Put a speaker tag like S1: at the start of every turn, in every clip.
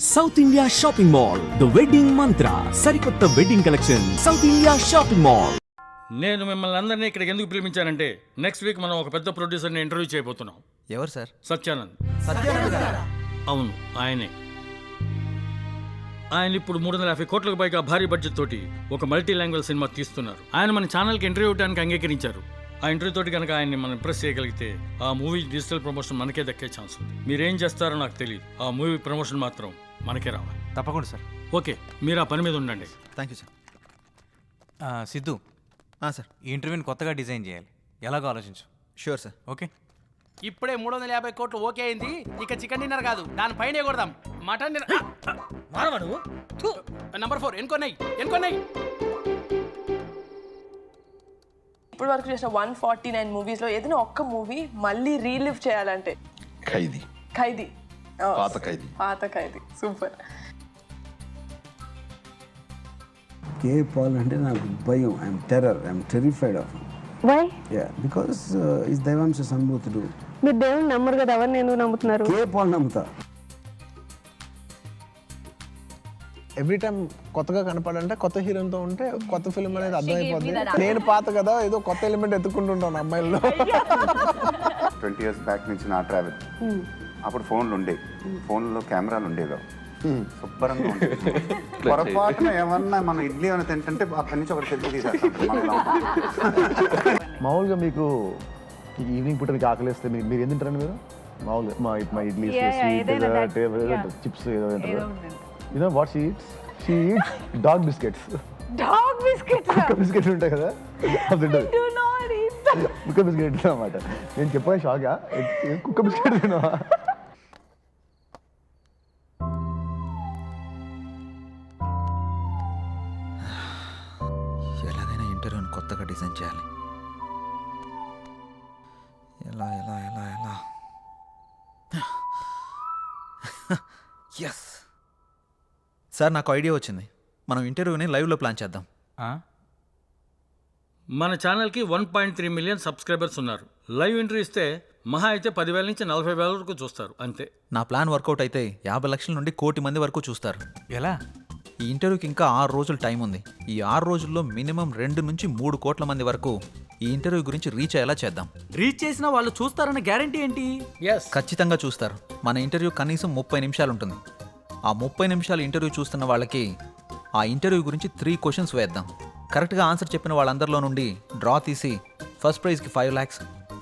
S1: South India shopping mall the wedding mantra సరికొత్త wedding collection south India shopping mall
S2: నేను మిమ్మల్ని అందరినీ ఇక్కడికి ఎందుకు పిలిపించానంటే నెక్స్ట్ వీక్ మనం ఒక పెద్ద ప్రొడ్యూసర్ని ఇంటర్వ్యూ చేయబోతున్నాం.
S3: ఎవరు సార్?
S2: సత్యానంద్. అవును ఆయనే. ఆయన ఇప్పుడు మూడు వందల యాభై కోట్లకు పైగా భారీ బడ్జెట్ తోటి ఒక మల్టీ లాంగ్వేజ్ సినిమా తీస్తున్నారు. ఆయన మన ఛానల్కి ఇంటర్వ్యూ ఇవ్వడానికి అంగీకరించారు. ఆ ఇంటర్వ్యూ తోటి కనుక ఆయన్ని మనం ఇంప్రెస్ చేయగలిగితే ఆ మూవీ డిజిటల్ ప్రమోషన్ మనకే దక్కే ఛాన్స్ ఉంది. మీరేం చేస్తారో నాకు తెలియదు ఆ మూవీ ప్రమోషన్ మాత్రం మనకే రావాలి.
S3: తప్పకుండా సార్.
S2: ఓకే మీరు ఆ పని మీద ఉండండి.
S3: Thank you sir.
S4: ఆ, సిద్ధు.
S3: సార్.
S4: ఈ ఇంటర్వ్యూని కొత్తగా డిజైన్ చేయాలి. ఎలాగో ఆలోచించు.
S3: Sure sir.
S4: ఓకే.
S5: ఇప్పుడే మూడు వందల యాభై కోట్లు ఓకే అయింది. ఇక చికెన్ డిన్నర్ కాదు దాని పైన కొడదాం. మటన్ డిన్నర్ నంబర్ ఫోర్ ఎన్కొన్నాయి ఎన్కొన్నాయి
S6: ఇప్పుడు వరకు చేసిన వన్ ఫార్టీ నైన్ మూవీస్లో ఏదైనా ఒక్క మూవీ మళ్ళీ రీలివ్ చేయాలంటే
S7: ఖైదీ.
S6: ఖైదీ.
S7: పాత ఖైదీ
S6: పాత ఖైదీ సూపర్
S8: కే పాల్ అంటే నాకు భయం. I'm terror I'm terrified of
S9: why
S8: yeah because is దైవాంశ సంభూతుడు
S9: మీరు దేవుని నమ్మరు కదా ఎవరిని ఎందుకు నమ్ముతున్నారు?
S8: కే పాల్ నమ్ముతా?
S10: ఎవ్రీ టైం కొత్తగా కనపడంటే కొత్త హీరోతో ఉంటే కొత్త ఫిల్మ్ అనేది అర్థమైపోద్ది. నేను పాత కదా ఏదో కొత్త ఎలిమెంట్ ఎత్తుకుంటుంటాను అమ్మాయిల్లో.
S7: ట్వంటీ ఇయర్స్ బ్యాక్ నుంచి నా ట్రావెల్ అప్పుడు ఫోన్లు ఉండేవి. ఫోన్లో కెమెరాలు ఉండేవి. శుభ్రంగా ఉండేవి. పొరపాటున ఏమన్నా మనం ఇడ్లీ ఏమైనా తింటుంటే అక్కడి నుంచి ఒకటి సెల్ఫీ తీసేస్తాం.
S11: మామూలుగా మీకు ఈవినింగ్ పూట మీకు ఆకలిస్తే మీరు మీరు ఏం తింటారండి మీరు? మామూలుగా మా మా ఇడ్లీ చిప్స్ ఏదో తింటారు you know what she eats she eats dog biscuits
S9: dog biscuit
S11: కుక్క బిస్కెట్ ఉంటాయి కదా? అది కుక్క బిస్కెట్ అన్నమాట. నేను చెప్పగా షాగా కుక్క బిస్కెట్ తిన్నావా
S3: సార్ నాకు ఐడియా వచ్చింది. మనం ఇంటర్వ్యూని లైవ్లో ప్లాన్ చేద్దాం.
S4: ఆ?
S2: మన ఛానల్కి one point three million subscribers ఉన్నారు. లైవ్ ఎంట్రీ ఇస్తే మహా అయితే పదివేల నుంచి నలభై వేల వరకు చూస్తారు అంతే.
S3: నా ప్లాన్ వర్కౌట్ అయితే యాభై లక్షల నుండి కోటి మంది వరకు చూస్తారు.
S4: ఎలా?
S3: ఈ ఇంటర్వ్యూకి ఇంకా ఆరు రోజులు టైం ఉంది. ఈ ఆరు రోజుల్లో మినిమం రెండు నుంచి మూడు కోట్ల మంది వరకు ఈ ఇంటర్వ్యూ గురించి రీచ్ అయ్యేలా చేద్దాం.
S5: రీచ్ చేసిన వాళ్ళు చూస్తారన్న గ్యారంటీ ఏంటి?
S3: ఖచ్చితంగా చూస్తారు. మన ఇంటర్వ్యూ కనీసం ముప్పై నిమిషాలు ఉంటుంది. ఆ ముప్పై నిమిషాలు ఇంటర్వ్యూ చూస్తున్న వాళ్ళకి ఆ ఇంటర్వ్యూ గురించి త్రీ క్వశ్చన్స్ వేద్దాం. కరెక్ట్గా ఆన్సర్ చెప్పిన వాళ్ళందరిలో నుండి డ్రా తీసి ఫస్ట్ ప్రైజ్కి ఫైవ్ ల్యాక్స్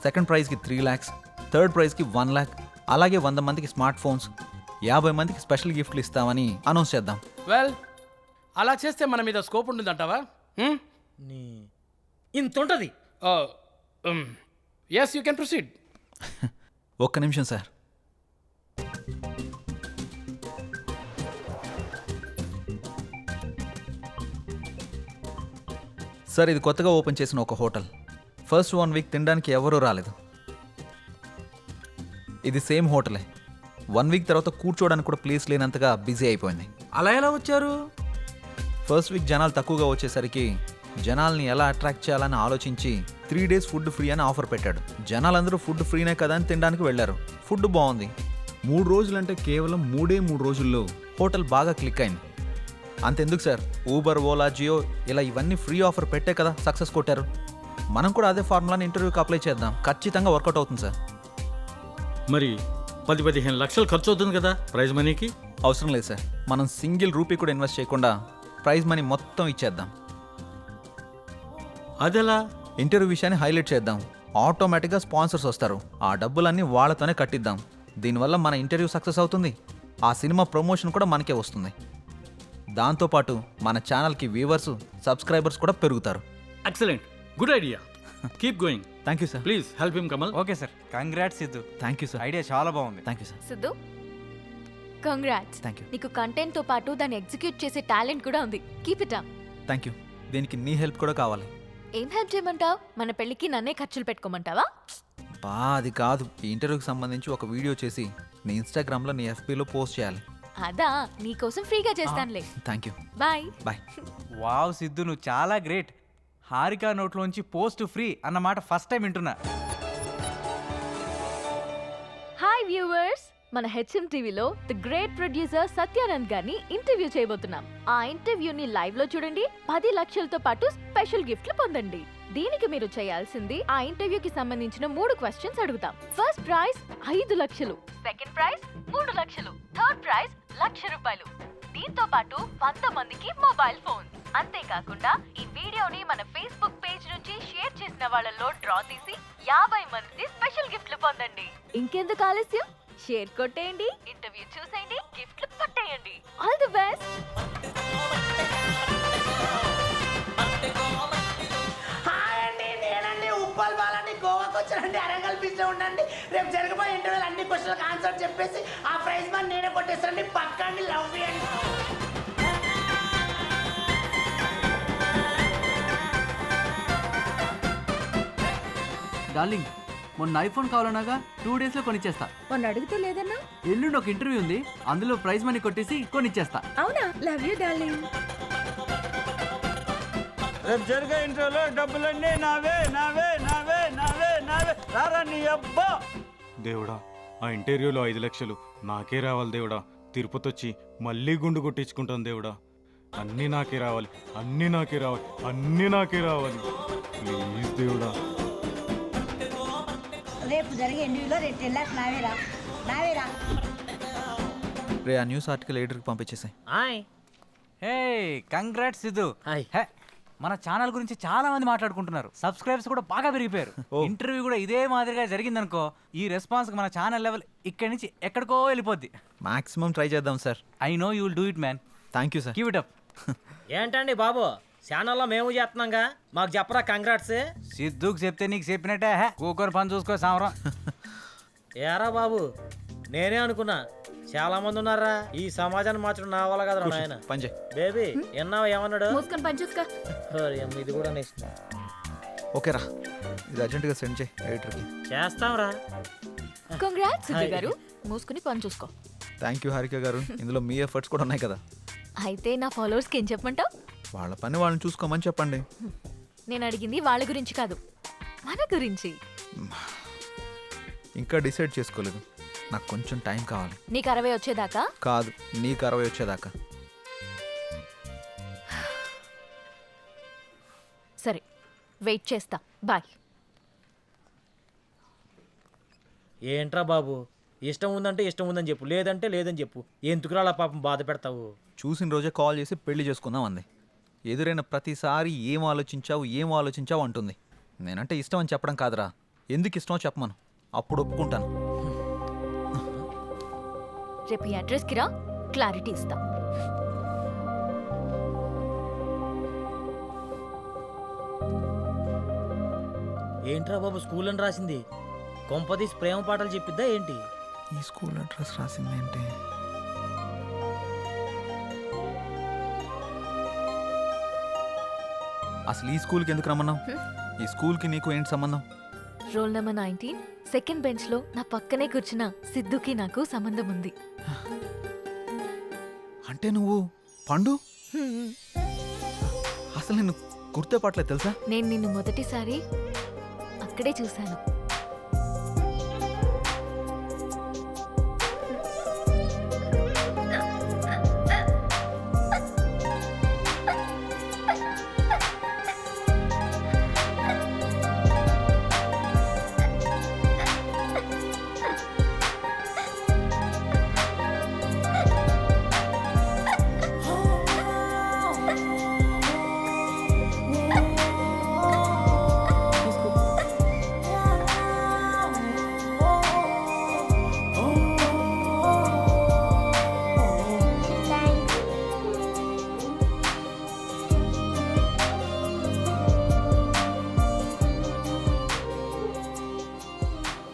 S3: సెకండ్ ప్రైజ్కి త్రీ ల్యాక్స్ థర్డ్ ప్రైజ్కి వన్ ల్యాక్ అలాగే వంద మందికి స్మార్ట్ ఫోన్స్ యాభై మందికి స్పెషల్ గిఫ్ట్లు ఇస్తామని అనౌన్స్ చేద్దాం.
S5: వెల్ అలా చేస్తే మన మీద స్కోప్ ఉంటుందంటావా ఇంత ఉంటుంది. ఎస్ యూ కెన్ ప్రొసీడ్
S3: ఒక్క నిమిషం సార్ సార్ ఇది కొత్తగా ఓపెన్ చేసిన ఒక హోటల్. ఫస్ట్ వన్ వీక్ తినడానికి ఎవరూ రాలేదు. ఇది సేమ్ హోటలే. వన్ వీక్ తర్వాత కూర్చోవడానికి కూడా ప్లేస్ లేనంతగా బిజీ అయిపోయింది.
S5: అలా ఎలా వచ్చారు?
S3: ఫస్ట్ వీక్ జనాలు తక్కువగా వచ్చేసరికి జనాల్ని ఎలా అట్రాక్ట్ చేయాలని ఆలోచించి త్రీ డేస్ ఫుడ్ ఫ్రీ అని ఆఫర్ పెట్టాడు. జనాలందరూ ఫుడ్ ఫ్రీనే కదా అని తినడానికి వెళ్ళారు. ఫుడ్ బాగుంది. మూడు రోజులంటే కేవలం మూడే మూడు రోజుల్లో హోటల్ బాగా క్లిక్ అయింది. అంతెందుకు సార్? ఊబర్ ఓలా జియో ఇలా ఇవన్నీ ఫ్రీ ఆఫర్ పెట్టే కదా సక్సెస్ కొట్టారు. మనం కూడా అదే ఫార్ములాని ఇంటర్వ్యూకి అప్లై చేద్దాం. ఖచ్చితంగా వర్కౌట్ అవుతుంది సార్.
S2: మరి పది పదిహేను లక్షలు ఖర్చు అవుతుంది కదా ప్రైజ్ మనీకి?
S3: అవసరం లేదు సార్. మనం సింగిల్ రూపీ కూడా ఇన్వెస్ట్ చేయకుండా ప్రైజ్ మనీ మొత్తం ఇచ్చేద్దాం.
S2: అదెలా?
S3: ఇంటర్వ్యూ విషయాన్ని హైలైట్ చేద్దాం. ఆటోమేటిక్గా స్పాన్సర్స్ వస్తారు. ఆ డబ్బులన్నీ వాళ్ళతోనే కట్టిద్దాం. దీనివల్ల మన ఇంటర్వ్యూ సక్సెస్ అవుతుంది. ఆ సినిమా ప్రమోషన్ కూడా మనకే వస్తుంది. దాంతోపాటు మన ఛానల్కి వ్యూవర్స్ సబ్స్క్రైబర్స్ కూడా పెరుగుతారు.
S2: Excellent good idea keep going
S3: thank you sir
S2: please help him Kamal
S4: okay sir congrats Siddhu
S3: thank you sir
S4: idea చాలా బాగుంది.
S3: Thank you sir
S9: Siddhu congrats
S3: thank you
S9: నీకు కంటెంట్తో పాటు దాన్ని ఎగ్జిక్యూట్ చేసే టాలెంట్ కూడా ఉంది. Keep it up
S3: thank you దీనికి నీ హెల్ప్ కూడా కావాలి.
S9: ఏం హెల్ప్ చేయమంటావు? మన పెళ్ళికి నన్నే ఖర్చులు పెట్టుకోమంటావా?
S3: బా అది కాదు. ఈ ఇంటర్వ్యూకి సంబంధించి ఒక వీడియో చేసి నీ ఇన్స్టాగ్రామ్లో నీ ఎఫ్బీలో పోస్ట్ చేయాలి.
S9: అదా నీకోసం ఫ్రీగా చేస్తానులే.
S3: Thank you
S9: bye.
S3: Bye.
S4: Wow Siddhu నువ్వు చాలా గ్రేట్. హారికా నోట్లోంచి పోస్ట్ ఫ్రీ అన్నమాట ఫస్ట్ టైం వింటున్నా.
S9: హాయ్ వ్యూవర్స్ మన హెచ్ఎం టీవీలో ది గ్రేట్ ప్రొడ్యూసర్ సత్యానంద్ గారిని ఇంటర్వ్యూ చేయబోతున్నాం. ఆ ఇంటర్వ్యూని లైవ్లో చూడండి పది లక్షలతో పాటు స్పెషల్ గిఫ్ట్లు పొందండి. దీనికి మీరు చేయాల్సింది ఆ ఇంటర్వ్యూకి సంబంధించిన మూడు క్వశ్చన్స్ అడుగుతాం. ఫస్ట్ ప్రైజ్ ఐదు లక్షలు. సెకండ్ ప్రైజ్ మూడు లక్షలు. థర్డ్ ప్రైజ్ లక్ష రూపాయలు. దీంతో పాటు వంద మందికి మొబైల్ ఫోన్ అంతేకాకుండా ఈ వీడియోని మన ఫేస్బుక్ పేజ్ నుంచి షేర్ చేసిన వాళ్ళలో డ్రా తీసి యాభై మంది స్పెషల్ గిఫ్ట్లు పొందండి. ఇంకెందుకు ఆలస్యం? షేర్ కొట్టేయండి. ఇంటర్వ్యూ చూసేయండి. గిఫ్ట్లు పట్టేయండి. ఆల్ ది బెస్ట్
S12: అరంగల్ బీచ్లో ఉండండి. రేపు జరగబోయే ఇంటర్వ్యూలు అన్ని క్వశ్చన్లకు ఆన్సర్ చెప్పేసి ఆ ప్రైజ్ మనీ నేనే కొట్టేస్తానండి పక్కండి లవ్ అండి.
S4: డార్లింగ్ మొన్న ఐఫోన్ కావాలన్నాగా టూ డేస్లో కొనిచ్చేస్తా.
S9: మొన్న అడిగితే లేదన్నా?
S4: ఎల్లుండి ఒక ఇంటర్వ్యూ ఉంది అందులో ప్రైజ్ మనీ కొట్టేసి కొనిచ్చేస్తా.
S9: అవునా? Love you darling.
S4: రేపు జరిగే ఇంటర్వ్యూలో డబ్బులన్నీ నావే నావే నావే రారా నీ అబ్బా.
S13: దేవుడా ఆ ఇంటర్వ్యూలో ఐదు లక్షలు నాకే రావాలి దేవుడా. తిరుపతి వచ్చి మళ్ళీ గుండు కొట్టించుకుంటాను దేవుడా. అన్నీ నాకే రావాలి అన్నీ నాకే రావాలి అన్నీ నాకే రావాలి. ప్లీజ్ దేవుడా.
S9: రేపు జరిగే ఇంటర్వ్యూలో రేపు వెళ్ళాక నావేరా నావేరా
S3: రే. ఆ న్యూస్ ఆర్టికల్ ఎడిటర్కి పంపించేసాయి.
S4: Hey congrats Siddhu. హే, మన ఛానల్ గురించి చాలా మంది మాట్లాడుకుంటున్నారు. సబ్స్క్రైబర్స్ కూడా బాగా పెరిగిపోయారు. ఇంటర్వ్యూ కూడా ఇదే మాదిరిగా జరిగిందనుకో ఈ రెస్పాన్స్ మన ఛానల్ లెవెల్ ఇక్కడి నుంచి ఎక్కడికో వెళ్ళిపోద్ది.
S3: మాక్సిమం ట్రై చేద్దాం sir.
S4: I know you will do it man.
S3: Thank you sir.
S4: Give it up
S12: ఏంటండి బాబు? ఛానల్లో మేము చేస్తున్నాంగా. మాకు చెప్పరా కంగ్రాట్స్?
S4: సిద్ధుకు చెప్తే నీకు చెప్పినట్టే హే, కూకొని పని చూసుకో సామరం
S12: ఏరా బాబు? నేనే అనుకున్నా. చాలా మంది ఉన్నారా ఈ సమాజాన్ని మార్చడం నా వల్ల కదా నాయన.
S3: పని చేయి.
S12: బేబీ విన్నావా ఏమన్నాడు?
S9: మూసుకొని పని చూసుకో.
S12: ఓరి అమ్మ, ఇది కూడా నెక్స్ట్
S3: ఓకే రా. ఇది అర్జెంటుగా సెండ్ చేయి ఎడిటర్కి.
S12: చేస్తాంరా.
S9: కంగ్రాట్స్ గారు. మూసుకుని పని చూసుకో.
S3: థ్యాంక్ యూ హారిక గారు. ఇందులో మీ ఎఫర్ట్స్ కూడా ఉన్నాయి కదా.
S9: అయితే నా ఫాలోవర్స్కి ఏం చెప్పమంటావు?
S3: వాళ్ళ పని వాళ్ళని చూసుకోమని చెప్పండి.
S9: నేను అడిగింది వాళ్ళ గురించి కాదు. మన గురించి.
S3: ఇంకా డిసైడ్ చేసుకోలేదు. నాకు కొంచెం టైం కావాలి.
S9: నీకు అరవై వచ్చేదాకా?
S3: కాదు నీకు అరవై వచ్చేదాకా.
S9: సరే వెయిట్ చేస్తా. బాయ్.
S12: ఏంట్రా బాబు? ఇష్టం ఉందంటే ఇష్టం ఉందని చెప్పు లేదంటే లేదని చెప్పు. ఎందుకురా అలా పాపం బాధ పెడతావు?
S3: చూసిన రోజే కాల్ చేసి పెళ్ళి చేసుకుందాం అంది. ఎదురైన ప్రతిసారి ఏం ఆలోచించావు ఏం ఆలోచించావు అంటుంది. నేనంటే ఇష్టం అని చెప్పడం కాదురా. ఎందుకు ఇష్టమో చెప్పమను. అప్పుడు ఒప్పుకుంటాను.
S9: రేపు ఈ అడ్రస్కి రా. క్లారిటీ ఇస్తా.
S12: ఏంట్రా బాబు స్కూల్ అని రాసింది? కొంపదీసి ప్రేమ పాటలు చెప్పిద్దా ఏంటి?
S3: ఈ స్కూల్ అడ్రస్ రాసింది ఏంటి? అసలు ఈ స్కూల్కి ఎందుకు రమ్మన్నావు? ఈ స్కూల్కి నీకు ఏంటి సంబంధం?
S9: Roll number nineteen. సెకండ్ బెంచ్లో నా పక్కనే కూర్చున్న సిద్ధుకి నాకు సంబంధం ఉంది.
S3: అంటే నువ్వు పండు. అసలు నేను గుర్తుపట్టలేదు తెలుసా?
S9: నేను నిన్ను మొదటిసారి అక్కడే చూశాను.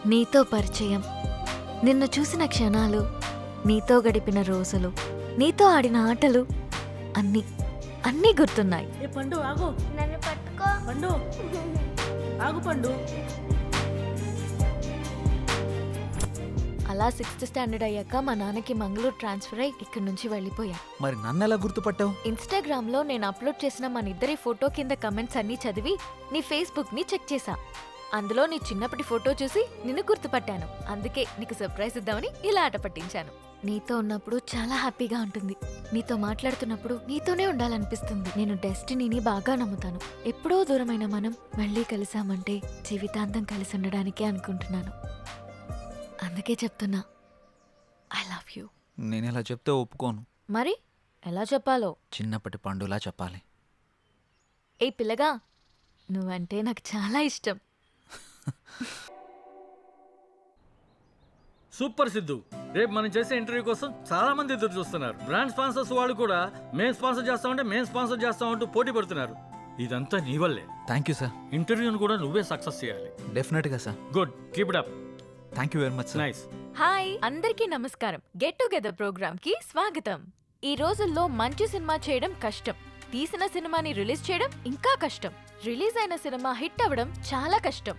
S9: నీతో పరిచయం. నిన్ను చూసిన క్షణాలు నీతో గడిపిన రోజులు నీతో ఆడిన ఆటలు అన్నీ అన్నీ గుర్తున్నాయి.
S12: ఏ పండు ఆగు.
S9: నన్ను పట్టుకో.
S12: పండు. ఆగు పండు.
S9: అలా సిక్స్త్ స్టాండర్డ్ అయ్యాక మా నాన్నకి మంగళూరు ట్రాన్స్ఫర్ అయ్యి ఇక్కడి నుంచి వెళ్ళిపోయా.
S3: మరి నన్ను ఎలా గుర్తుపట్టావు?
S9: ఇన్స్టాగ్రామ్లో నేను అప్లోడ్ చేసిన మన ఇద్దరి ఫోటో కింద కమెంట్స్ అన్నీ చదివి నీ ఫేస్బుక్ని చెక్ చేశా. అందులో నీ చిన్నప్పటి ఫోటో చూసి నిన్ను గుర్తుపట్టాను. అందుకే నీకు సర్ప్రైజ్ ఇద్దామని ఇలా ఆట పట్టించాను. నీతో ఉన్నప్పుడు చాలా హ్యాపీగా ఉంటుంది. నీతో మాట్లాడుతున్నప్పుడు నీతోనే ఉండాలనిపిస్తుంది. నేను డెస్టినీని బాగా నమ్ముతాను. ఎప్పుడో దూరమైన మనం మళ్ళీ కలిసామంటే జీవితాంతం కలిసి ఉండడానికే అనుకుంటున్నాను. అందుకే చెప్తున్నా ఐ లవ్ యూ.
S3: నేను ఇలా చెప్తే ఒప్పుకోను.
S9: మరి? ఎలా చెప్పాలో?
S3: చిన్నప్పటి పండులా చెప్పాలి.
S9: ఏ పిల్లగా నువ్వంటే నాకు చాలా ఇష్టం.
S2: సూపర్ సిద్ధు. రేపు మనం చేసే ఇంటర్వ్యూ కోసం చాలా మంది ఎదురు చూస్తున్నారు. బ్రాండ్ స్పాన్సర్స్ వాళ్ళు కూడా మేం స్పాన్సర్ చేస్తామంటే మేం స్పాన్సర్ చేస్తామంటూ పోటీ పడుతున్నారు. ఇదంతా నీ వల్లే.
S3: థ్యాంక్ యూ సార్
S2: ఇంటర్వ్యూను కూడా నువ్వే సక్సెస్ చేయాలి.
S3: డెఫినెట్గా sir
S2: good. Keep it up.
S3: Thank you very much sir
S2: nice
S9: hi అందరికీ నమస్కారం. గెట్ టుగెదర్ ప్రోగ్రామ్కి స్వాగతం. ఈ రోజుల్లో మంచి సినిమా చేయడం కష్టం. తీసిన సినిమాని రిలీజ్ చేయడం ఇంకా కష్టం. రిలీజ్ అయిన సినిమా హిట్ అవ్వడం చాలా కష్టం.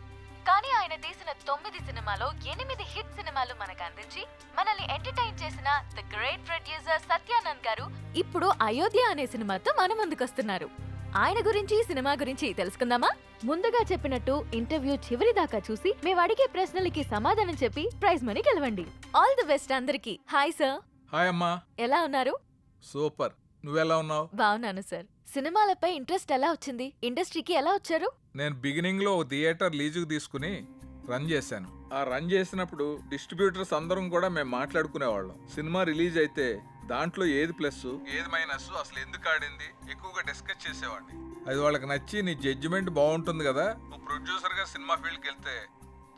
S9: కానీ ఆయన తీసిన తొమ్మిది సినిమాలో ఎనిమిది హిట్ సినిమాలు మనకు అందించి మనల్ని ఎంటర్టైన్ చేసిన ద గ్రేట్ ప్రొడ్యూసర్ సత్యానంద్ గారు ఇప్పుడు అయోధ్య అనే సినిమాతో మన ముందుకొస్తున్నారు ఆయన గురించి సినిమా గురించి తెలుసుకుందామా? ముందుగా చెప్పినట్టు ఇంటర్వ్యూ చివరి దాకా చూసి మేము అడిగే ప్రశ్నలకి సమాధానం చెప్పి ప్రైజ్ మనీ గెలవండి. ఆల్ ది బెస్ట్ అందరికి. హాయ్ సార్
S14: హాయ్ అమ్మా.
S9: ఎలా ఉన్నారు?
S14: సూపర్. నువ్వెలా ఉన్నావు?
S9: బాగున్నాను సార్. సినిమాలపై ఇంట్రెస్ట్ ఎలా వచ్చింది? ఇండస్ట్రీకి ఎలా వచ్చారు?
S14: నేను బిగినింగ్లో ఒక థియేటర్ లీజుకు తీసుకుని రన్ చేశాను. ఆ రన్ చేసినప్పుడు డిస్ట్రిబ్యూటర్స్ అందరం కూడా మేము మాట్లాడుకునేవాళ్ళం. సినిమా రిలీజ్ అయితే దాంట్లో ఏది ప్లస్ ఏది మైనస్ అసలు ఎందుకు ఆడింది? ఎక్కువగా డిస్కస్ చేసేవాడిని. అది వాళ్ళకి నచ్చి నీ జడ్జిమెంట్ బాగుంటుంది కదా నువ్వు ప్రొడ్యూసర్గా సినిమా ఫీల్డ్కి వెళ్తే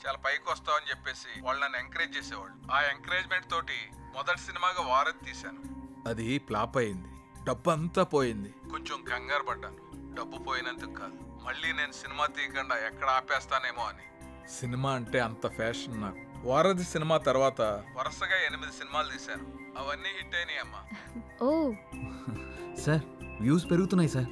S14: చాలా పైకి వస్తావు అని చెప్పేసి వాళ్ళు నన్ను ఎంకరేజ్ చేసేవాళ్ళు. ఆ ఎంకరేజ్మెంట్ తోటి మొదటి సినిమాగా వారధి తీశాను. అది ఫ్లాప్ అయింది. డబ్బు అంతా పోయింది. కొంచెం కంగారు పడ్డాను. డబ్బు పోయినందుకు కాదు. మళ్ళీ నేను సినిమా తీయకుండా ఎక్కడ ఆపేస్తానేమో అని. సినిమా అంటే అంత ఫ్యాషన్ నాకు. వారధి సినిమా తర్వాత వరుసగా ఎనిమిది సినిమాలు తీశాను. అవన్నీ హిట్ అయినాయి అమ్మా
S9: ఓ.
S3: సార్ వ్యూస్ పెరుగుతున్నాయి సార్.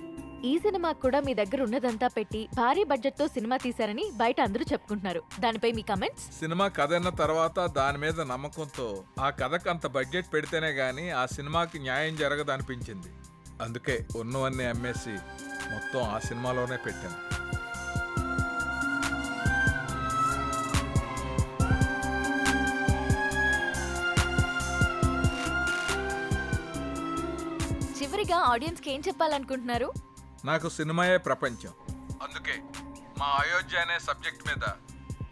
S9: ఈ సినిమా కూడా మీ దగ్గర ఉన్నదంతా పెట్టి భారీ బడ్జెట్తో సినిమా తీశారని బయట అందరూ చెప్పుకుంటున్నారు. దానిపై మీ కమెంట్స్
S14: సినిమా కథ అన్న తర్వాత దాని మీద నమ్మకంతో ఆ కథకు అంత బడ్జెట్ పెడితేనే గానీ ఆ సినిమాకి న్యాయం జరగదు అనిపించింది అందుకే ఉన్నవన్నీ అమ్మేసి మొత్తం ఆ సినిమాలోనే పెట్టాను.
S9: చివరిగా ఆడియన్స్కి ఏం చెప్పాలనుకుంటున్నారు?
S14: నాకు సినిమాయే ప్రపంచం. అందుకే మా అయోధ్య అనే సబ్జెక్ట్ మీద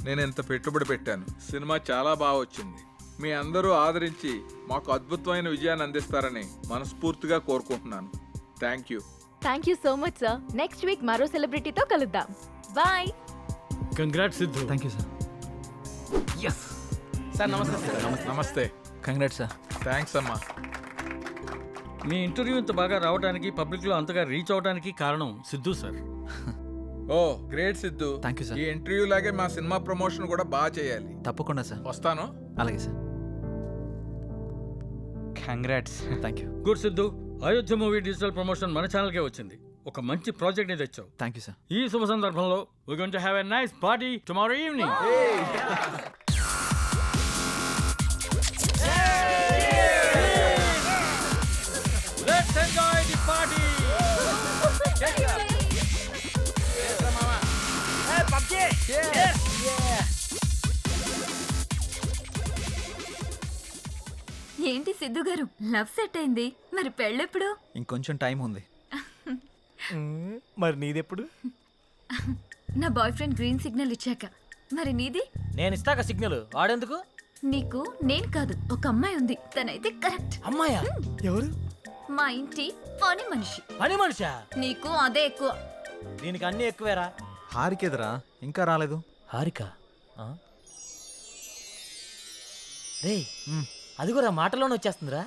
S14: నేను ఇంత పెట్టుబడి పెట్టాను. సినిమా చాలా బాగా వచ్చింది. మీ అందరూ ఆదరించి మాకు అద్భుతమైన విజయాన్ని అందిస్తారని మనస్ఫూర్తిగా కోరుకుంటున్నాను. Thank you
S9: thank you so much sir next week మరో సెలబ్రిటీతో కలుద్దాం. Bye
S2: congrat Siddhu
S3: thank you sir yes
S14: sir నమస్తే నమస్తే
S3: కంగ్రాట్ సార్
S14: థ్యాంక్స్ అమ్మా.
S2: మీ ఇంటర్వ్యూ ఇంత బాగా రావడానికి పబ్లిక్లో అంతగా రీచ్ అవడానికి కారణం Siddhu sir.
S14: Oh great Siddhu.
S3: Thank you, sir.
S14: ఈ ఇంటర్వ్యూ లాగే మా సినిమా ప్రమోషన్ కూడా బాగా చేయాలి.
S3: తప్పకుండా సార్.
S14: వస్తాను.
S3: అలాగే sir.
S4: Congrats.
S3: Thank you
S2: good Siddhu Ayodhya movie digital promotion మన ఛానల్కే వచ్చింది. ఒక మంచి ప్రాజెక్ట్ని తెచ్చావు.
S3: Thank you sir.
S2: ఈ శుభ సందర్భంలో we going to have a nice party tomorrow evening
S9: ఏంటి సిద్ధు గారు? లవ్ సెట్ అయింది. మరి పెళ్ళెప్పుడు?
S3: ఇంకొంచెం టైం ఉంది.
S10: మరి నీదెప్పుడు?
S9: నా బాయ్ ఫ్రెండ్ గ్రీన్ సిగ్నల్ ఇచ్చాక. మరి నీది?
S4: నేను ఇస్తాక సిగ్నల్. వాడేందుకు?
S9: నీకు నేను కాదు ఒక అమ్మాయి ఉంది. తనైతే కరెక్ట్.
S4: అమ్మాయా?
S10: ఎవరు?
S9: మా ఇంటి పని మనిషి.
S4: పని మనిషా?
S9: నీకు అదే ఎక్కువ.
S4: దీనికి అన్ని ఎక్కువేరా?
S3: హారికేదరా? ఇంకా రాలేదు.
S4: హారిక. రే అది కూడా మాటలోనే వచ్చేస్తుందిరా.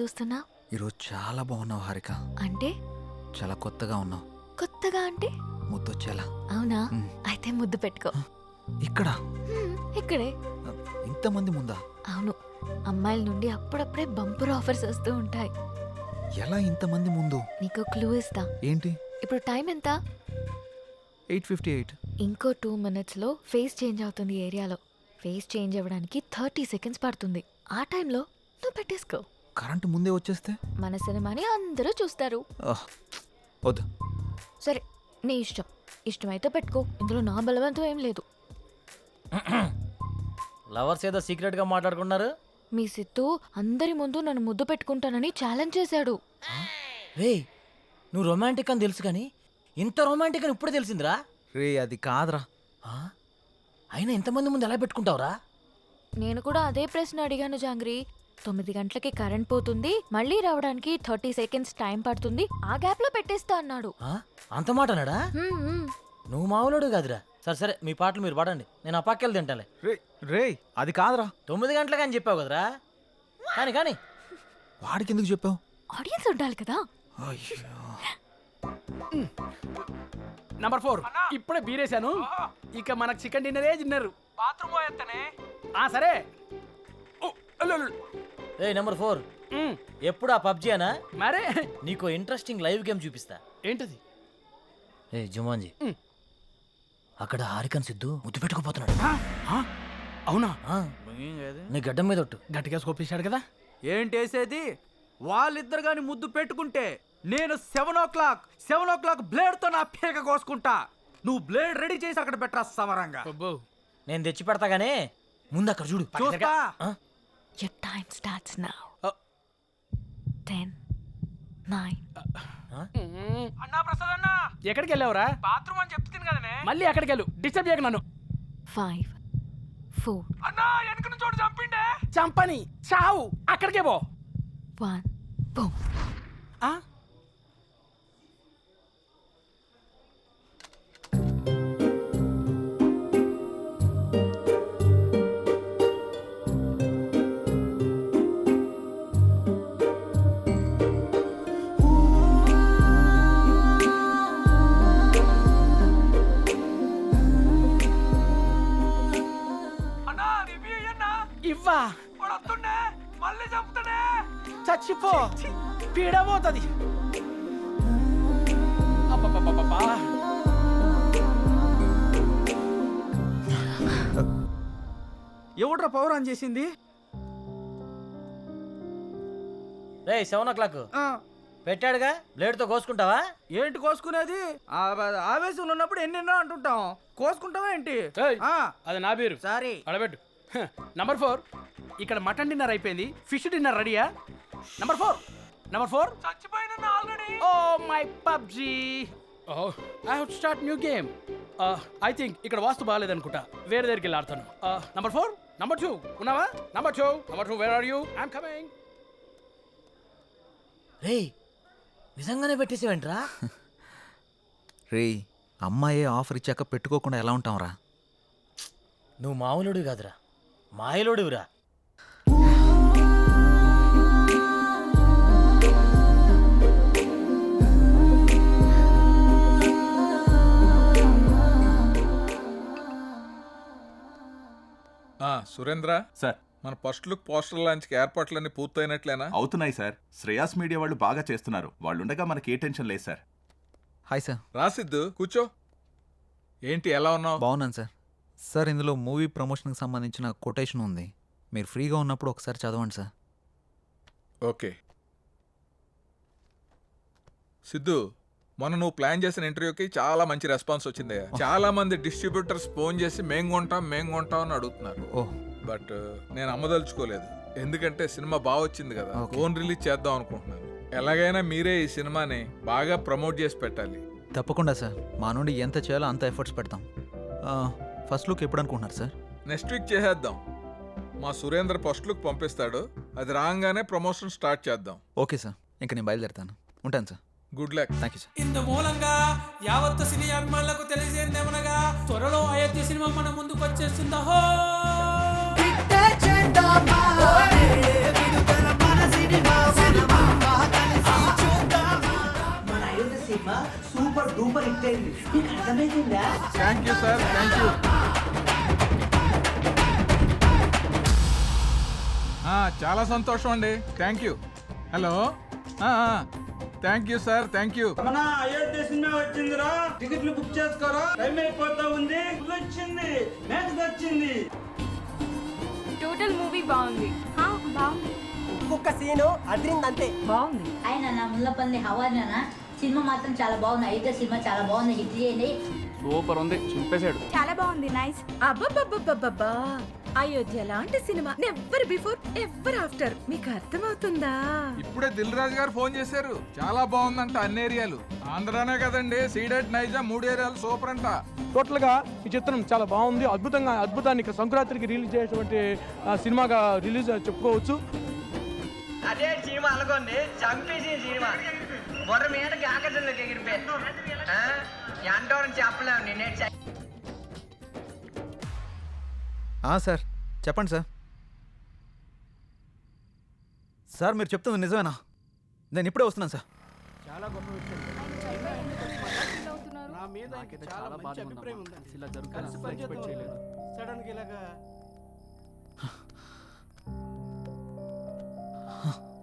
S9: చూస్తున్నా
S3: ఈరోజు చాలా బాగున్నావు హారిక.
S9: అంటే?
S3: చాలా కొత్తగా ఉన్నావు.
S9: కొత్తగా అంటే?
S3: ముద్దొచ్చేలా.
S9: అవునా? అయితే ముద్దు పెట్టుకో.
S3: ఇక్కడ?
S9: ఇక్కడే.
S3: ఇంతమంది ముందా?
S9: అవును. అమ్మాయిల నుండి అప్పుడప్పుడే బంపర్ ఆఫర్స్ వస్తూ ఉంటాయి.
S3: ఎలా ఇంతమంది ముందు?
S9: నీకు క్లూ ఇస్తా.
S3: ఏంటి?
S9: ఇప్పుడు టైం ఎంత?
S3: Eight fifty eight.
S9: ఇంకో టూ మినిట్స్లో ఫేస్ చేంజ్ అవుతుంది ఏరియాలో. ఫేస్ చేంజ్ అవ్వడానికి థర్టీ సెకండ్స్ పడుతుంది. ఆ టైంలో నువ్వు పెట్టేసుకో.
S3: కరెంట్ ముందే వచ్చేస్తే?
S9: మన సినిమాని అందరూ చూస్తారు.
S3: ఆహ్, వద్దు.
S9: సరే నీ ఇష్టం. ఇష్టమైతే పెట్టుకో. ఇందులో నా బలవంతం ఏం లేదు.
S12: లవర్స్ ఏదో సీక్రెట్గా మాట్లాడుకున్నారు
S9: మీ సిత్తు అందరి ముందు నన్ను ముద్దు పెట్టుకుంటానని ఛాలెంజ్ చేశాడు.
S12: రే నువ్వు రొమాంటిక్ అని తెలుసు కానీ ఇంత రొమాంటిక్ అని ఇప్పుడు తెలిసిందిరా.
S3: రే అది కాదురా.
S12: ఆ? అయినా ఎంతమంది ముందు ఎలా పెట్టుకుంటావురా?
S9: నేను కూడా అదే ప్రశ్న అడిగాను జాంగ్రీ. తొమ్మిది గంటలకి కరెంట్ పోతుంది మళ్ళీ రావడానికి థర్టీ సెకండ్స్ టైం పడుతుంది ఆ గ్యాప్లో పెట్టేస్తా అన్నాడు.
S12: ఆ? అంత మాట అన్నాడా?
S9: హ్మ్, హ్మ్.
S12: నువ్వు మామూలుడు కాదురా. సరే సరే మీ పాటలు మీరు పాడండి. నేను ఆ పక్కెళ్ళి తింటాలే
S3: రే రే అది కాదురా.
S12: తొమ్మిది గంటలకు అని చెప్పావు కదరా? కానీ కానీ.
S3: వాడికి ఎందుకు చెప్పావు?
S9: ఆడియన్స్ ఉండాలి కదా.
S5: నంబర్ ఫోర్ ఇప్పుడే బీరేశాను. ఇక మనకు చికెన్ డిన్నరే తిన్నారు బాత్రూమ్ పోయేస్తానే ఆ సరే. ఓ, అల్లు, అల్లు.
S12: ఏ నెంబర్ ఫోర్ ఎప్పుడు ఆ పబ్జీ అనా?
S5: మరే.
S12: నీకు ఇంట్రెస్టింగ్ లైవ్ గేమ్ చూపిస్తా.
S5: ఏంటది?
S12: ఏ జుమాన్జీ. అక్కడ హారికన్ సిద్ధు ముద్దు పెట్టుకుపోతున్నాడు.
S5: ఆ, ఆ, అవునా?
S12: నీ గడ్డం మీద ఒట్టు.
S5: గట్టిగా స్కోపేశాడు కదా?
S4: ఏంటేసేది వాళ్ళిద్దరు గాని ముద్దు పెట్టుకుంటే నేను seven o'clock seven o'clock బ్లేడ్తో నా పీక కోసుకుంటా. నువ్వు బ్లేడ్ రెడీ చేసి అక్కడ పెట్టరా సమరంగా
S5: అబ్బో.
S12: నేను తెచ్చి పెడతా గానీ ముందు అక్కడ చూడు.
S4: చూస్తా?
S9: Your time starts now.
S5: Uh.
S9: Ten, nine,
S5: అన్నా ప్రసాద్ అన్న. ఎక్కడికి వెళ్ళావురా? బాత్రూమ్ అని చెప్తుంది కదనే. మళ్ళీ ఎక్కడికి వెళ్ళు? డిస్టర్బ్ చేయక నన్ను.
S9: Five, four,
S5: అన్నా వెనక నుంచి చోటు చంపిండే. చంపని. చావు. అక్కడికే పో.
S9: One, boom.
S5: ఆ? వస్తుండే మళ్ళీ చంపుతాడే. చచ్చిపో. పీడబోతుంది.
S4: ఎవడ్రా పవర్ ఆన్ చేసింది?
S12: రే సెవెన్ ఓ క్లాక్. పెట్టాడుగా? బ్లేడ్తో కోసుకుంటావా?
S4: ఏంటి కోసుకునేది? ఆ, ఆవేశంలో ఉన్నప్పుడు ఎన్నెన్నో అంటుంటాం. కోసుకుంటావా ఏంటి?
S5: ఏయ్,
S4: ఆ,
S5: అది నా పేరు
S4: సారీ.
S5: అడబెట్టు. నంబర్ ఫోర్ ఇక్కడ మటన్ డిన్నర్ అయిపోయింది. ఫిష్ డిన్నర్ రెడీయా నంబర్ ఫోర్ నంబర్ ఫోర్ చచ్చిపోయిన already oh my PUBG oh I have start new game I think ఇక్కడ వాస్తు బాగాలేదనుకుంటా. వేరే దగ్గరికి వెళ్ళి ఆడతాను. నంబర్ ఫోర్ నంబర్ టూ ఉన్నావా? Number two number two where are you I'm coming
S12: రే నిజంగానే పెట్టేసేవేంట్రా?
S3: రే అమ్మాయే ఆఫర్ ఇచ్చాక పెట్టుకోకుండా ఎలా ఉంటాంరా?
S12: నువ్వు మామూలుడు కాదురా. మాయలోడివిరా.
S14: ఆ, సురేంద్ర
S11: సార్.
S14: మన ఫస్ట్ లుక్ పోస్టర్ లాంచ్కి ఏర్పాట్లన్నీ పూర్తయినట్లేనా?
S11: అవుతున్నాయి సార్. శ్రేయాస్ మీడియా వాళ్ళు బాగా చేస్తున్నారు. వాళ్ళుండగా మనకి ఏ టెన్షన్ లేదు సార్.
S3: Hi sir.
S14: రాసిద్దు కూర్చో. ఏంటి ఎలా ఉన్నావు?
S3: బాగున్నాను సార్. సార్ ఇందులో మూవీ ప్రమోషన్కి సంబంధించిన కొటేషన్ ఉంది. మీరు ఫ్రీగా ఉన్నప్పుడు ఒకసారి చదవండి సార్.
S14: ఓకే. సిద్ధు మొన్న నువ్వు ప్లాన్ చేసిన ఇంటర్వ్యూకి చాలా మంచి రెస్పాన్స్ వచ్చిందయ్యా చాలా మంది డిస్ట్రిబ్యూటర్స్ ఫోన్ చేసి మేం కొంటాం మేం కొంటాం అని అడుగుతున్నారు.
S3: ఓ
S14: బట్ నేను అమ్మదలుచుకోలేదు. ఎందుకంటే సినిమా బాగా వచ్చింది కదా.
S3: Okay.
S14: ఫోన్ రిలీజ్ చేద్దాం అనుకుంటున్నాను. ఎలాగైనా మీరే ఈ సినిమాని బాగా ప్రమోట్ చేసి పెట్టాలి.
S3: తప్పకుండా సార్. మా నుండి ఎంత చేయాలో అంత ఎఫర్ట్స్ పెడతాం. ఆ, ఫస్ట్ లుక్ ఎప్పుడు అనుకుంటున్నారు సార్?
S14: నెక్స్ట్ వీక్ చేసేద్దాం. మా సురేంద్ర ఫస్ట్ లుక్ పంపిస్తాడు. అది రాగానే ప్రమోషన్ స్టార్ట్ చేద్దాం.
S3: Okay sir. ఇంక నేను బయలుదేరుతాను. ఉంటాను sir.
S14: Good luck.
S3: Thank you sir
S5: ఇందు మూలంగా యావత్తు సినీ అభిమానులకు తెలియజేయదేమనగా త్వరలో అయోధ్య సినిమా మన ముందుకు వచ్చేస్తుందా. హో! మన Ayodhya cinema super duper hit
S14: thank you sir thank you చాలా సంతోషం అండి. Thank you hello thank you sir thank you
S15: మన అయోధ్య సినిమా వచ్చిందిరా? టికెట్లు బుక్ చేసుకోరా? టైం అయిపోతా ఉంది. వచ్చింది మ్యాచ్ వచ్చింది
S9: టోటల్ మూవీ బాగుంది. బాగుంది.
S15: ఒక్కొక్క సీను అదిరిందంతే.
S9: బాగుంది.
S16: ఆయన నా ముల్లపల్లి హవానా సినిమా మాత్రం చాలా బాగుంది. అయితే సినిమా చాలా బాగుంది. హిట్ చేయండి.
S5: సూపర్ ఉంది. చింపేశాడు.
S9: చాలా బాగుంది. నైస్.
S6: అబ్బబ్బబ్బబ్బబ్బా అయోధ్య లాంటి cinema never before ever after మీకు అర్థమవుతుందా?
S14: ఇప్పుడే దిల్ రాజు గారు ఫోన్ చేశారు. చాలా బాగుందంట అన్ని ఏరియాలు. ఆంధ్రానే కదండి సీడెడ్ నైజా మూడు ఏరియాలు సూపర్ అంట.
S5: టోటల్గా ఈ చిత్రం చాలా బాగుంది. అద్భుతంగా అద్భుతాన్ని సంక్రాంతికి రిలీజ్ చేసినటువంటి ఆ, సినిమాగా రిలీజ్ చెప్పుకోవచ్చు.
S15: అదే సినిమా అనుకోండి చంపేసి సినిమా. బొర్ర మీదకి ఆకర్షణలోకి ఎగిరిపోయి ఎంతో చెప్పలేము నేనే
S3: సార్. చెప్పండి సార్. సార్ మీరు చెప్తుంది నిజమేనా? నేను ఇప్పుడే వస్తున్నాను సార్.
S5: చాలా గొప్ప విషయం నా మీద చాలా మంచి అభిప్రాయం ఉందండి. ఇలా జరుగుతుంది సడన్గా ఇలాగా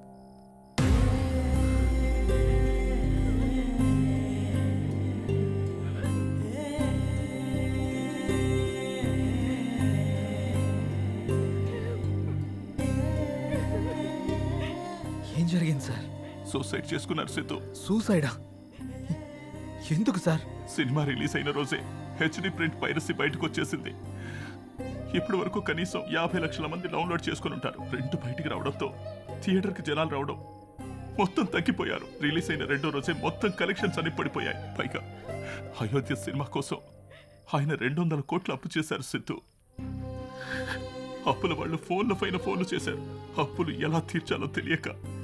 S11: సూసైడ్ చేసుకున్నారు సిద్ధు.
S3: సూసైడా? ఎందుకు సార్?
S11: సినిమా రిలీజ్ అయిన రోజే హెచ్డి ప్రింట్ పైరసీ బయటకు వచ్చేసింది. ఇప్పటి వరకు కనీసం యాభై లక్షల మంది డౌన్లోడ్ చేసుకుని ఉంటారు. ప్రింట్ బయటికి రావడంతో థియేటర్కి జనాలు రావడం మొత్తం తగ్గిపోయారు. రిలీజ్ అయిన రెండో రోజే మొత్తం కలెక్షన్స్ అన్ని పడిపోయాయి. పైగా అయోధ్య సినిమా కోసం ఆయన రెండు వందల కోట్లు అప్పు చేశారు సిద్ధు. అప్పుల వాళ్ళు ఫోన్ల పైన ఫోన్లు చేశారు. అప్పులు ఎలా తీర్చాలో తెలియక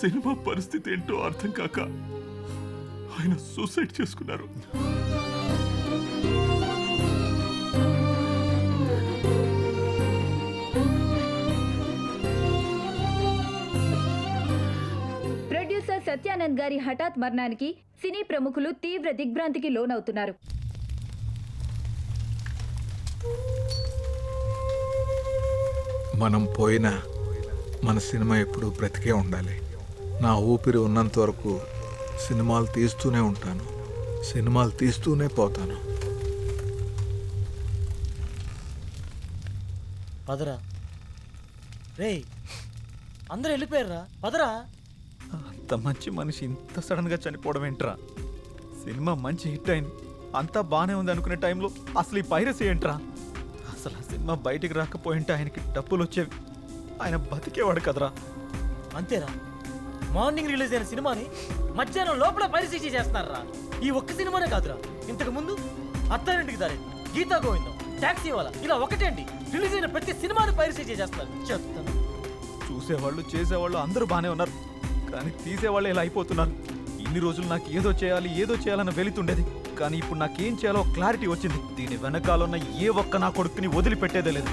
S11: సినిమా పరిస్థితి ఏంటో అర్థం కాక ఆయన సూసైడ్ చేసుకున్నారు.
S16: ప్రొడ్యూసర్ సత్యానంద్ గారి హఠాత్ మరణానికి సినీ ప్రముఖులు తీవ్ర దిగ్భ్రాంతికి లోనవుతున్నారు.
S14: మనం పోయినా మన సినిమా ఎప్పుడు బ్రతికే ఉండాలి. నా ఊపిరి ఉన్నంత వరకు సినిమాలు తీస్తూనే ఉంటాను. సినిమాలు తీస్తూనే పోతాను.
S12: పదరా. రేయ్ అందరూ వెళ్ళిపోయారా పదరా.
S3: అంత మంచి మనిషి ఇంత సడన్గా చనిపోవడం ఏంట్రా? సినిమా మంచి హిట్ అయింది. అంతా బాగానే ఉంది అనుకునే టైంలో అసలు ఈ పైరసీ ఏంట్రా? అసలు ఆ సినిమా బయటికి రాకపోయింటే ఆయనకి డబ్బులు వచ్చేవి ఆయన బతికేవాడు కదరా.
S12: అంతేరా. మార్నింగ్ రిలీజ్ అయిన సినిమాని మధ్యాహ్నం లోపల పరిశీలి చేస్తున్నారా? ఈ ఒక్క సినిమానే కాదురా. ఇంతకు ముందు అత్తారింటికి దారి గీతా గోవిందం ట్యాక్సీ వాళ్ళ ఇలా ఒకటేంటి రిలీజ్ అయిన ప్రతి సినిమాని పరిశీలి చేస్తారు చెప్తాను.
S3: చూసేవాళ్ళు చేసేవాళ్ళు అందరూ బాగానే ఉన్నారు. కానీ తీసేవాళ్ళు ఇలా అయిపోతున్నారు. ఇన్ని రోజులు నాకు ఏదో చేయాలి ఏదో చేయాలని వెళుతుండేది కానీ ఇప్పుడు నాకేం చేయాలో క్లారిటీ వచ్చింది. దీని వెనకాలన్న ఏ ఒక్క నా కొడుకుని వదిలిపెట్టేదే లేదు.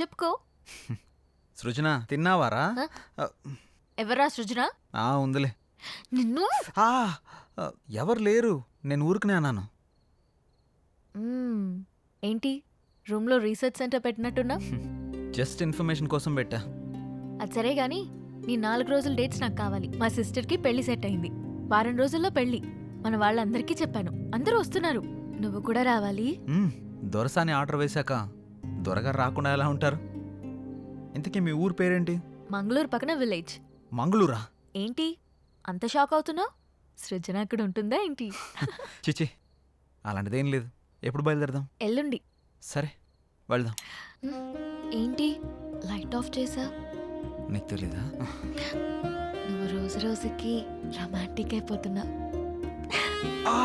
S9: చెప్పుకో.
S3: సృజన తిన్నావారా?
S9: ఎవరా సృజన?
S3: ఆ ఉందిలే.
S9: నిన్ను?
S3: ఆ, ఆ, ఎవరు లేరు? నేను ఊరికనే అన్నాను.
S9: మ్మ్. ఏంటి? రూమ్లో రీసెర్చ్ సెంటర్ పెట్టినట్టున్నా?
S3: జస్ట్ ఇన్ఫర్మేషన్ కోసం పెట్టా.
S9: అది సరే గాని నీ నాలుగు రోజుల డేట్స్ నాకు కావాలి. మా సిస్టర్కి పెళ్ళి సెట్ అయింది. వారం రోజుల్లో పెళ్ళి. మన వాళ్ళందరికీ చెప్పాను. అందరూ వస్తున్నారు. నువ్వు కూడా రావాలి.
S3: మ్మ్, దొరసాని ఆర్డర్ వేశాక దొరగారు రాకుండా ఎలా ఉంటారు? ఇంతకీ మీ ఊరు పేరేంటి?
S9: మంగళూరు పక్కన విలేజ్.
S3: మంగళూరా?
S9: ఏంటి? అంత షాక్ అవుతున్నావు? సృజన అక్కడ ఉంటుందా ఏంటి?
S3: చిచి అలాంటిదేం లేదు. ఎప్పుడు బయలుదేరదాం?
S9: ఎల్లుండి.
S3: సరే వెళ్దాం.
S9: ఏంటి? లైట్ ఆఫ్ చేసా?
S3: నీకు తెలీదా?
S9: నువ్వు రోజు రోజుకి రొమాంటిక్ అయిపోతున్నా.
S3: ఆ!